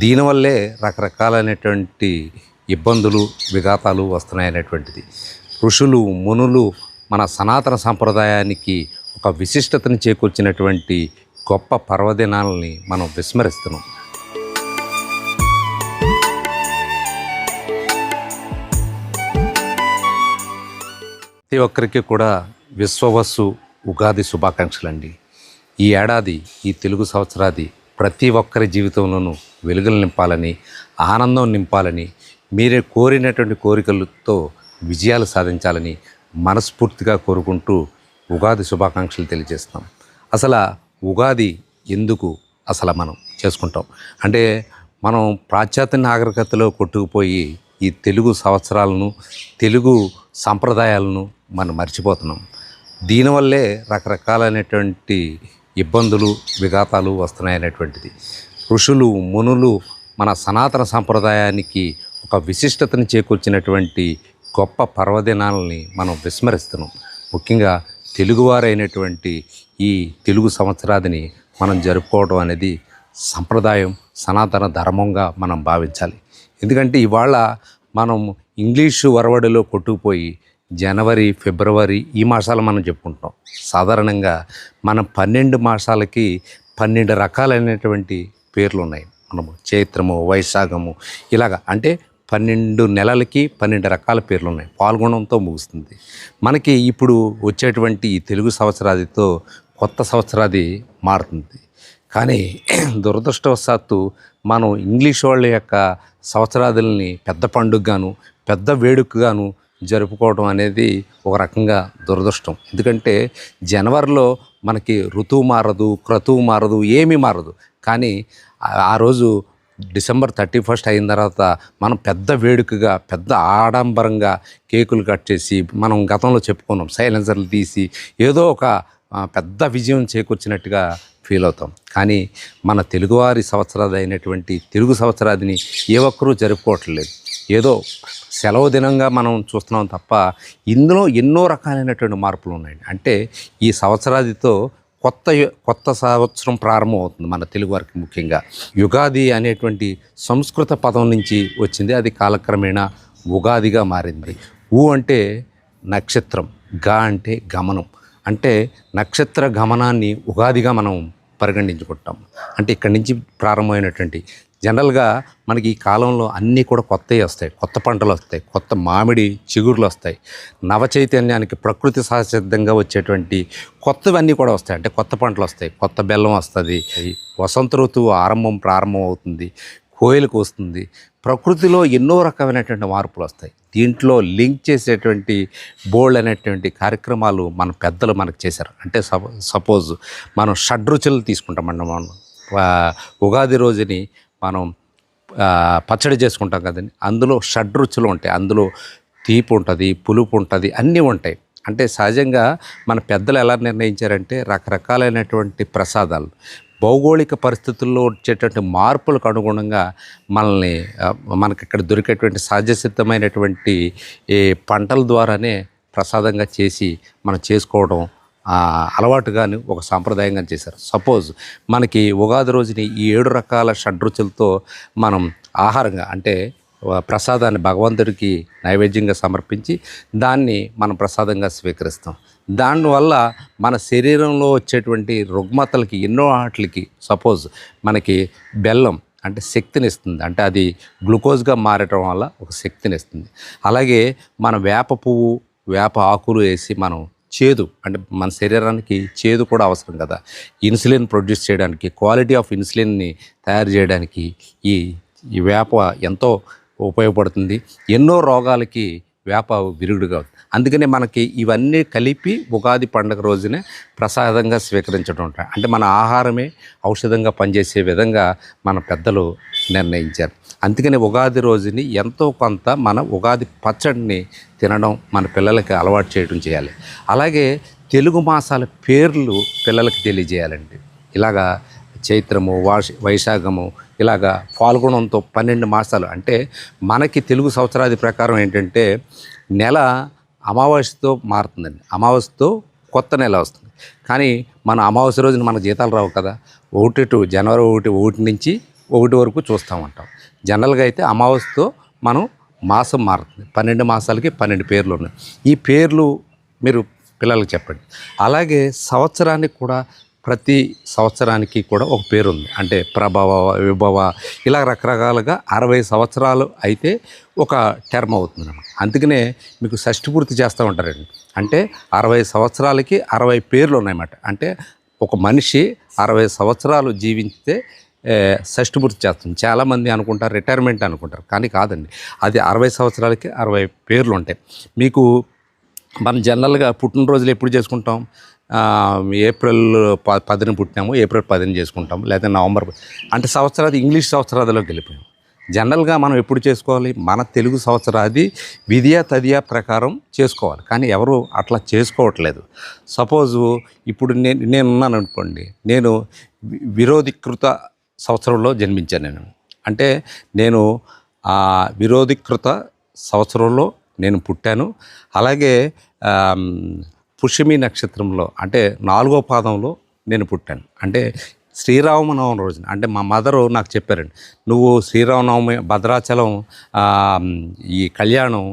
దీనివల్లే రకరకాలైనటువంటి ఇబ్బందులు విఘాతాలు వస్తున్నాయనేటువంటిది. ఋషులు మునులు మన సనాతన సాంప్రదాయానికి ఒక విశిష్టతను చేకూర్చినటువంటి గొప్ప పర్వదినాలని మనం విస్మరిస్తున్నాం. ప్రతి ఒక్కరికి కూడా విశ్వవస్సు ఉగాది శుభాకాంక్షలు అండి ఈ ఏడాది ఈ తెలుగు సంవత్సరాది ప్రతి ఒక్కరి జీవితంలోనూ వెలుగులు నింపాలని ఆనందం నింపాలని మీరే కోరినటువంటి కోరికలతో విజయాలు సాధించాలని మనస్ఫూర్తిగా కోరుకుంటూ ఉగాది శుభాకాంక్షలు తెలియజేస్తాం అసలు ఉగాది ఎందుకు అసలు మనం చేసుకుంటాం? అంటే మనం పాశ్చాత్య నాగరికతలో కొట్టుకుపోయి ఈ తెలుగు సంవత్సరాలను తెలుగు సాంప్రదాయాలను మనం మర్చిపోతున్నాం. దీనివల్లే రకరకాలైనటువంటి ఇబ్బందులు విఘాతాలు వస్తున్నాయనేటువంటిది. ఋషులు మునులు మన సనాతన సాంప్రదాయానికి ఒక విశిష్టతను చేకూర్చినటువంటి గొప్ప పర్వదినాలని మనం విస్మరిస్తున్నాం. ముఖ్యంగా తెలుగువారైనటువంటి ఈ తెలుగు సంవత్సరాదిని మనం జరుపుకోవడం అనేది సంప్రదాయం సనాతన ధర్మంగా మనం భావించాలి. ఎందుకంటే ఇవాళ మనం ఇంగ్లీషు వరవడిలో కొట్టుకుపోయి జనవరి ఫిబ్రవరి ఈ మాసాలు మనం చెప్పుకుంటాం సాధారణంగా మనం పన్నెండు మాసాలకి పన్నెండు రకాలైనటువంటి పేర్లు ఉన్నాయి మనము చైత్రము వైశాఖము ఇలాగ. అంటే పన్నెండు నెలలకి పన్నెండు రకాల పేర్లు ఉన్నాయి పాల్గొనడంతో ముగుస్తుంది. మనకి ఇప్పుడు వచ్చేటువంటి ఈ తెలుగు సంవత్సరాదితో కొత్త సంవత్సరాది మారుతుంది. కానీ దురదృష్టవశాత్తు మనం ఇంగ్లీష్ వాళ్ళ యొక్క సంవత్సరాదుల్ని పెద్ద పండుగగాను పెద్ద వేడుకగాను జరుపుకోవడం అనేది ఒక రకంగా దురదృష్టం. ఎందుకంటే జనవరిలో మనకి ఋతువు మారదు క్రతువు మారదు ఏమీ మారదు. కానీ ఆ- రోజు డిసెంబర్ థర్టీ ఫస్ట్ అయిన తర్వాత మనం పెద్ద వేడుకగా పెద్ద ఆడంబరంగా కేకులు కట్ చేసి మనం గతంలో చెప్పుకున్నాం సైలెన్సర్లు తీసి ఏదో ఒక పెద్ద విజయం చేకూర్చినట్టుగా ఫీల్ అవుతాం. కానీ మన తెలుగువారి సంవత్సరాది అయినటువంటి తెలుగు సంవత్సరాదిని ఏ ఒక్కరూ జరుపుకోవట్లేదు. ఏదో సెలవు దినంగా మనం చూస్తున్నాం తప్ప ఇందులో ఎన్నో రకాలైనటువంటి మార్పులు ఉన్నాయి అంటే ఈ సంవత్సరాదితో కొత్త యు- కొత్త సంవత్సరం ప్రారంభం అవుతుంది మన తెలుగు వారికి ముఖ్యంగా. యుగాది అనేటువంటి సంస్కృత పదం నుంచి వచ్చింది. అది కాలక్రమేణా ఉగాదిగా మారింది ఊ అంటే నక్షత్రం గా అంటే గమనం. అంటే నక్షత్ర గమనాన్ని ఉగాదిగా మనం పరిగణించుకుంటాం. అంటే ఇక్కడి నుంచి ప్రారంభమైనటువంటి జనరల్గా మనకి ఈ కాలంలో అన్నీ కూడా కొత్తవి వస్తాయి. కొత్త పంటలు వస్తాయి. కొత్త మామిడి చిగురులు వస్తాయి. నవ చైతన్యానికి ప్రకృతి సహసిద్ధంగా వచ్చేటువంటి కొత్తవన్నీ కూడా వస్తాయి. అంటే కొత్త పంటలు వస్తాయి. కొత్త బెల్లం వస్తుంది. వసంత ఋతువు ఆరంభం ప్రారంభం అవుతుంది. కోయిలకు వస్తుంది. ప్రకృతిలో ఎన్నో రకమైనటువంటి మార్పులు వస్తాయి. దీంట్లో లింక్ చేసేటువంటి బోల్డ్ అనేటువంటి కార్యక్రమాలు మన పెద్దలు మనకు చేశారు. అంటే సపో సపోజ్ మనం షడ్రుచులు తీసుకుంటామండి మనం ఉగాది రోజుని మనం పచ్చడి చేసుకుంటాం కదండి. అందులో షడ్రుచులు ఉంటాయి. అందులో తీపి ఉంటుంది పులుపు ఉంటుంది అన్నీ ఉంటాయి. అంటే సహజంగా మన పెద్దలు ఎలా నిర్ణయించారంటే రకరకాలైనటువంటి ప్రసాదాలు భౌగోళిక పరిస్థితుల్లో వచ్చేటువంటి మార్పులకు అనుగుణంగా మనల్ని మనకి ఇక్కడ దొరికేటువంటి సహజసిద్ధమైనటువంటి ఈ పంటల ద్వారానే ప్రసాదంగా చేసి మనం చేసుకోవడం అలవాటుగాను ఒక సాంప్రదాయంగా చేశారు. సపోజ్ మనకి ఉగాది రోజుని ఈ ఏడు రకాల షడ్రుచులతో మనం ఆహారంగా అంటే ప్రసాదాన్ని భగవంతుడికి నైవేద్యంగా సమర్పించి దాన్ని మనం ప్రసాదంగా స్వీకరిస్తాం. దానివల్ల మన శరీరంలో వచ్చేటువంటి రుగ్మతలకి ఎన్నో ఆటలకి సపోజ్ మనకి బెల్లం అంటే శక్తిని ఇస్తుంది అంటే అది గ్లూకోజ్గా మారటం వల్ల ఒక శక్తిని ఇస్తుంది అలాగే మన వేప పువ్వు వేప ఆకులు వేసి మనం చేదు అంటే మన శరీరానికి చేదు కూడా అవసరం కదా. ఇన్సులిన్ ప్రొడ్యూస్ చేయడానికి క్వాలిటీ ఆఫ్ ఇన్సులిన్ని తయారు చేయడానికి ఈ ఈ వేప ఎంతో ఉపయోగపడుతుంది. ఎన్నో రోగాలకి వేప విరుగుడుగా ఉంది. అందుకనే మనకి ఇవన్నీ కలిపి ఉగాది పండుగ రోజునే ప్రసాదంగా స్వీకరించడం ఉంటాయి. అంటే మన ఆహారమే ఔషధంగా పనిచేసే విధంగా మన పెద్దలు నిర్ణయించారు. అందుకని ఉగాది రోజుని ఎంతో కొంత మన ఉగాది పచ్చడిని తినడం మన పిల్లలకి అలవాటు చేయడం చేయాలి. అలాగే తెలుగు మాసాల పేర్లు పిల్లలకి తెలియజేయాలండి. ఇలాగా చైత్రము వాష వైశాఖము ఇలాగా పాల్గొనంతో పన్నెండు మాసాలు. అంటే మనకి తెలుగు సంవత్సరాది ప్రకారం ఏంటంటే నెల అమావాస్యతో మారుతుందండి. అమావాస్యతో కొత్త నెల వస్తుంది. కానీ మన అమావాస్య రోజున మన జీతాలు రావు కదా. ఒకటి టు జనవరి ఒకటి ఒకటి నుంచి ఒకటి వరకు చూస్తూ ఉంటాం జనరల్గా అయితే అమావాస్యతో మనం మాసం మారుతుంది. పన్నెండు మాసాలకి పన్నెండు పేర్లు ఉన్నాయి. ఈ పేర్లు మీరు పిల్లలకు చెప్పండి. అలాగే సంవత్సరానికి కూడా ప్రతి సంవత్సరానికి కూడా ఒక పేరు ఉంది అంటే ప్రభవ విభవ ఇలా రకరకాలుగా అరవై సంవత్సరాలు అయితే ఒక టర్మ్ అవుతుంది అన్నమాట అందుకనే మీకు షష్టి పూర్తి చేస్తూ ఉంటారండి. అంటే అరవై సంవత్సరాలకి అరవై పేర్లు ఉన్నాయన్నమాట. అంటే ఒక మనిషి అరవై సంవత్సరాలు జీవించితే షష్టి పూర్తి చేస్తుంది. చాలామంది అనుకుంటారు రిటైర్మెంట్ అనుకుంటారు. కానీ కాదండి. అది అరవై సంవత్సరాలకి అరవై పేర్లు ఉంటాయి. మీకు మనం జనరల్గా పుట్టినరోజులు ఎప్పుడు చేసుకుంటాం? ఏప్రిల్ ప పదిన పుట్టినాము ఏప్రిల్ పదిన చేసుకుంటాం లేదా నవంబర్ అంటే సంవత్సరాది ఇంగ్లీష్ సంవత్సరాదిలోకి వెళ్ళిపోయాం. జనరల్గా మనం ఎప్పుడు చేసుకోవాలి? మన తెలుగు సంవత్సరాది విధియా తదియా ప్రకారం చేసుకోవాలి. కానీ ఎవరు అట్లా చేసుకోవట్లేదు. సపోజు ఇప్పుడు నేను నేను ఉన్నాను అనుకోండి నేను విరోధీకృత సంవత్సరంలో జన్మించాను నేను. అంటే నేను ఆ విరోధీకృత సంవత్సరంలో నేను పుట్టాను. అలాగే పుష్యమి నక్షత్రంలో అంటే నాలుగో పాదంలో నేను పుట్టాను. అంటే శ్రీరామనవమి రోజున అంటే మా మదరు నాకు చెప్పారండి నువ్వు శ్రీరామనవమి భద్రాచలం ఈ కళ్యాణం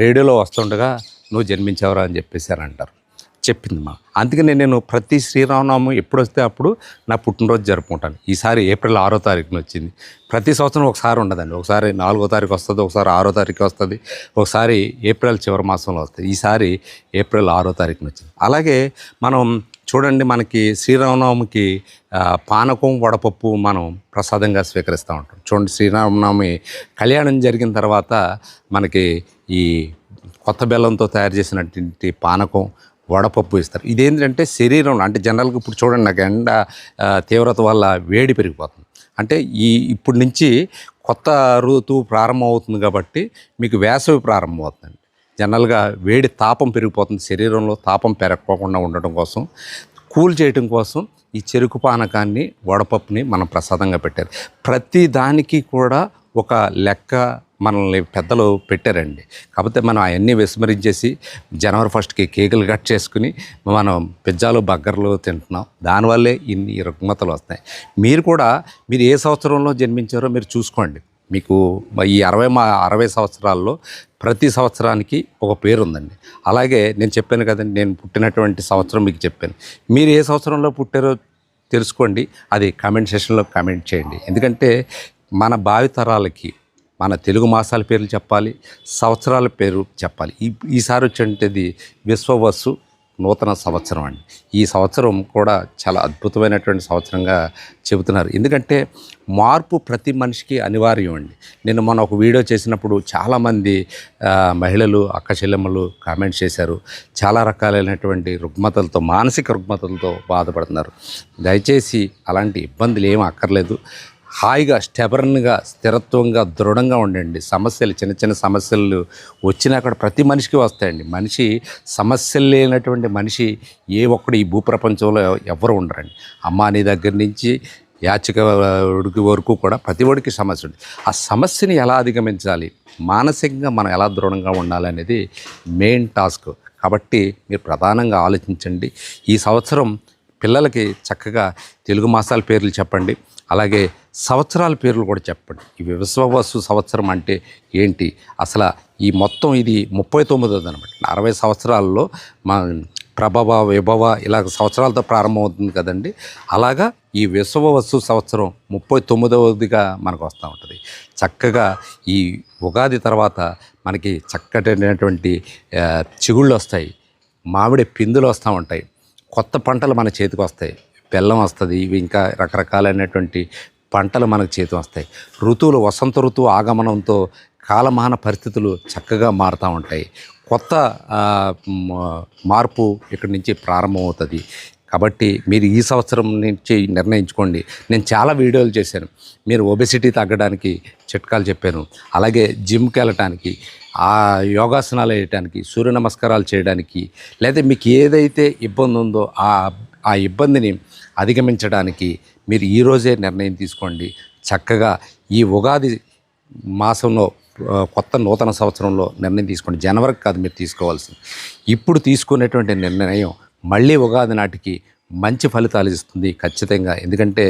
రేడియోలో వస్తుండగా నువ్వు జన్మించావురా అని చెప్పేసారంటారు చెప్పింది మా అందుకనే నేను ప్రతి శ్రీరామనామం ఎప్పుడు వస్తే అప్పుడు నా పుట్టినరోజు జరుపుకుంటాను. ఈసారి ఏప్రిల్ ఆరో తారీఖున వచ్చింది. ప్రతి సంవత్సరం ఒకసారి ఉండదండి. ఒకసారి నాలుగో తారీఖు వస్తుంది ఒకసారి ఆరో తారీఖు వస్తుంది ఒకసారి ఏప్రిల్ చివరి మాసంలో వస్తుంది. ఈసారి ఏప్రిల్ ఆరో తారీఖున వచ్చింది. అలాగే మనం చూడండి మనకి శ్రీరామనవమికి పానకం వడపప్పు మనం ప్రసాదంగా స్వీకరిస్తూ ఉంటాం. చూడండి శ్రీరామనవమి కళ్యాణం జరిగిన తర్వాత మనకి ఈ కొత్త బెల్లంతో తయారు చేసినటువంటి పానకం వడపప్పు ఇస్తారు ఇదేంటంటే శరీరంలో అంటే జనరల్గా ఇప్పుడు చూడండి నాకు ఎండ తీవ్రత వల్ల వేడి పెరిగిపోతుంది. అంటే ఈ ఇప్పుడు నుంచి కొత్త ఋతువు ప్రారంభం అవుతుంది కాబట్టి మీకు వేసవి ప్రారంభం అవుతుంది జనరల్గా వేడి తాపం పెరిగిపోతుంది శరీరంలో తాపం పెరగకుండా ఉండటం కోసం. కూల్ చేయటం కోసం ఈ చెరుకు పానకాన్ని వడపప్పుని మనం ప్రసాదంగా పెట్టారు. ప్రతి దానికి కూడా ఒక లెక్క మనల్ని పెద్దలు పెట్టారండి. కాకపోతే మనం అవన్నీ విస్మరించేసి జనవరి ఫస్ట్కి కేకులు కట్ చేసుకుని మనం పిజ్జాలు బగ్గర్లు తింటున్నాం. దానివల్లే ఇన్ని రుగ్మతలు వస్తాయి మీరు కూడా మీరు ఏ సంవత్సరంలో జన్మించారో మీరు చూసుకోండి. మీకు ఈ అరవై మా అరవై సంవత్సరాల్లో ప్రతి సంవత్సరానికి ఒక పేరు ఉందండి అలాగే నేను చెప్పాను కదండి నేను పుట్టినటువంటి సంవత్సరం మీకు చెప్పాను. మీరు ఏ సంవత్సరంలో పుట్టారో తెలుసుకోండి. అది కామెంట్ సెషన్లో కామెంట్ చేయండి. ఎందుకంటే మన భావితరాలకి మన తెలుగు మాసాల పేర్లు చెప్పాలి సంవత్సరాల పేరు చెప్పాలి. ఈ ఈసారి వచ్చేది విశ్వవస్సు నూతన సంవత్సరం అండి. ఈ సంవత్సరం కూడా చాలా అద్భుతమైనటువంటి సంవత్సరంగా చెబుతున్నారు. ఎందుకంటే మార్పు ప్రతి మనిషికి అనివార్యం అండి. నేను మొన్న ఒక వీడియో చేసినప్పుడు చాలామంది మహిళలు అక్క చెల్లెమ్మలు కామెంట్స్ చేశారు. చాలా రకాలైనటువంటి రుగ్మతలతో మానసిక రుగ్మతలతో బాధపడుతున్నారు. దయచేసి అలాంటి ఇబ్బందులు ఏమీ అక్కర్లేదు. హాయిగా స్టెబర్న్గా స్థిరత్వంగా దృఢంగా ఉండండి. సమస్యలు చిన్న చిన్న సమస్యలు వచ్చినా కూడా ప్రతి మనిషికి వస్తాయండి. మనిషి సమస్యలు లేనటువంటి మనిషి ఏ ఒక్కడు ఈ భూప్రపంచంలో ఎవ్వరు ఉండరండి. అమ్మ నీ దగ్గర నుంచి యాచిక ఉడికి వరకు కూడా ప్రతి ఒడికి సమస్య ఉంది ఆ సమస్యని ఎలా అధిగమించాలి? మానసికంగా మనం ఎలా దృఢంగా ఉండాలనేది మెయిన్ టాస్క్. కాబట్టి మీరు ప్రధానంగా ఆలోచించండి. ఈ సంవత్సరం పిల్లలకి చక్కగా తెలుగు మాసాల పేర్లు చెప్పండి. అలాగే సంవత్సరాల పేర్లు కూడా చెప్పండి. ఈ విశ్వవసు సంవత్సరం అంటే ఏంటి? అసలు ఈ మొత్తం ఇది ముప్పై తొమ్మిదోది అనమాట అరవై సంవత్సరాల్లో మా ప్రభవ విభవ ఇలా సంవత్సరాలతో ప్రారంభమవుతుంది కదండి. అలాగా ఈ విశ్వవస్తు సంవత్సరం ముప్పై తొమ్మిదవదిగా మనకు వస్తూ ఉంటుంది. చక్కగా ఈ ఉగాది తర్వాత మనకి చక్కటైనటువంటి చిగుళ్ళు వస్తాయి. మామిడి పిందులు వస్తూ ఉంటాయి. కొత్త పంటలు మన చేతికి వస్తాయి. బెల్లం వస్తుంది ఇవి ఇంకా రకరకాలైనటువంటి పంటలు మనకు చేతికి వస్తాయి. ఋతువులు వసంత ఋతువు ఆగమనంతో కాలమాన పరిస్థితులు చక్కగా మారుతూ ఉంటాయి. కొత్త మార్పు ఇక్కడి నుంచి ప్రారంభమవుతుంది. కాబట్టి మీరు ఈ సంవత్సరం నుంచి నిర్ణయించుకోండి. నేను చాలా వీడియోలు చేశాను. మీరు ఒబెసిటీ తగ్గడానికి చిట్కాలు చెప్పాను. అలాగే జిమ్కి వెళ్ళటానికి ఆ యోగాసనాలు వేయటానికి సూర్య నమస్కారాలు చేయడానికి లేదా మీకు ఏదైతే ఇబ్బంది ఉందో ఆ ఆ ఇబ్బందిని అధిగమించడానికి మీరు ఈరోజే నిర్ణయం తీసుకోండి. చక్కగా ఈ ఉగాది మాసంలో కొత్త నూతన సంవత్సరంలో నిర్ణయం తీసుకోండి. జనవరికి కాదు మీరు తీసుకోవాల్సింది. ఇప్పుడు తీసుకునేటువంటి నిర్ణయం మళ్ళీ ఉగాది నాటికి మంచి ఫలితాలు ఇస్తుంది ఖచ్చితంగా. ఎందుకంటే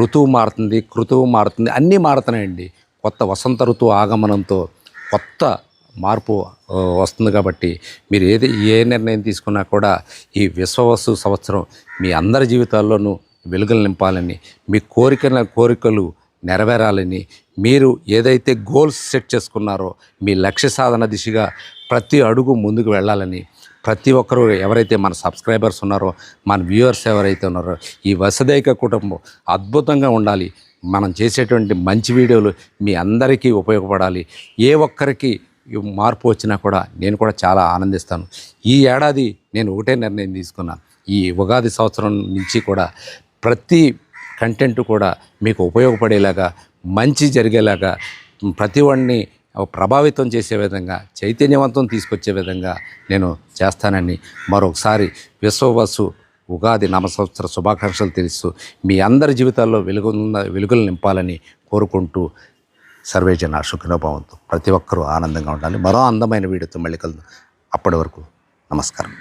ఋతువు మారుతుంది కృతువు మారుతుంది అన్నీ మారుతున్నాయండి. కొత్త వసంత ఋతువు ఆగమనంతో కొత్త మార్పు వస్తుంది కాబట్టి మీరు ఏది ఏ నిర్ణయం తీసుకున్నా కూడా ఈ విశ్వవస్తు సంవత్సరం మీ అందరి జీవితాల్లోనూ వెలుగులు నింపాలని మీ కోరికల కోరికలు నెరవేరాలని మీరు ఏదైతే గోల్స్ సెట్ చేసుకున్నారో మీ లక్ష్య సాధన దిశగా ప్రతి అడుగు ముందుకు వెళ్ళాలని ప్రతి ఒక్కరూ ఎవరైతే మన సబ్స్క్రైబర్స్ ఉన్నారో మన వ్యూవర్స్ ఎవరైతే ఉన్నారో ఈ వసదైక కుటుంబం అద్భుతంగా ఉండాలి. మనం చేసేటువంటి మంచి వీడియోలు మీ అందరికీ ఉపయోగపడాలి. ఏ ఒక్కరికి మార్పు వచ్చినా కూడా నేను కూడా చాలా ఆనందిస్తాను. ఈ ఏడాది నేను ఒకటే నిర్ణయం తీసుకున్నాను. ఈ ఉగాది సంవత్సరం నుంచి కూడా ప్రతి కంటెంట్ కూడా మీకు ఉపయోగపడేలాగా మంచి జరిగేలాగా ప్రతి వాడిని ప్రభావితం చేసే విధంగా చైతన్యవంతం తీసుకొచ్చే విధంగా నేను చేస్తానని మరొకసారి విశ్వవసు ఉగాది నామ సంవత్సర శుభాకాంక్షలు తెలుస్తూ మీ అందరి జీవితాల్లో వెలుగు వెలుగులు నింపాలని కోరుకుంటూ సర్వే జన సుఖినోభవంతో ప్రతి ఒక్కరూ ఆనందంగా ఉండాలి. మరో అందమైన వీడియోతో మళ్ళీ కలుద్దాం. అప్పటి వరకు నమస్కారం.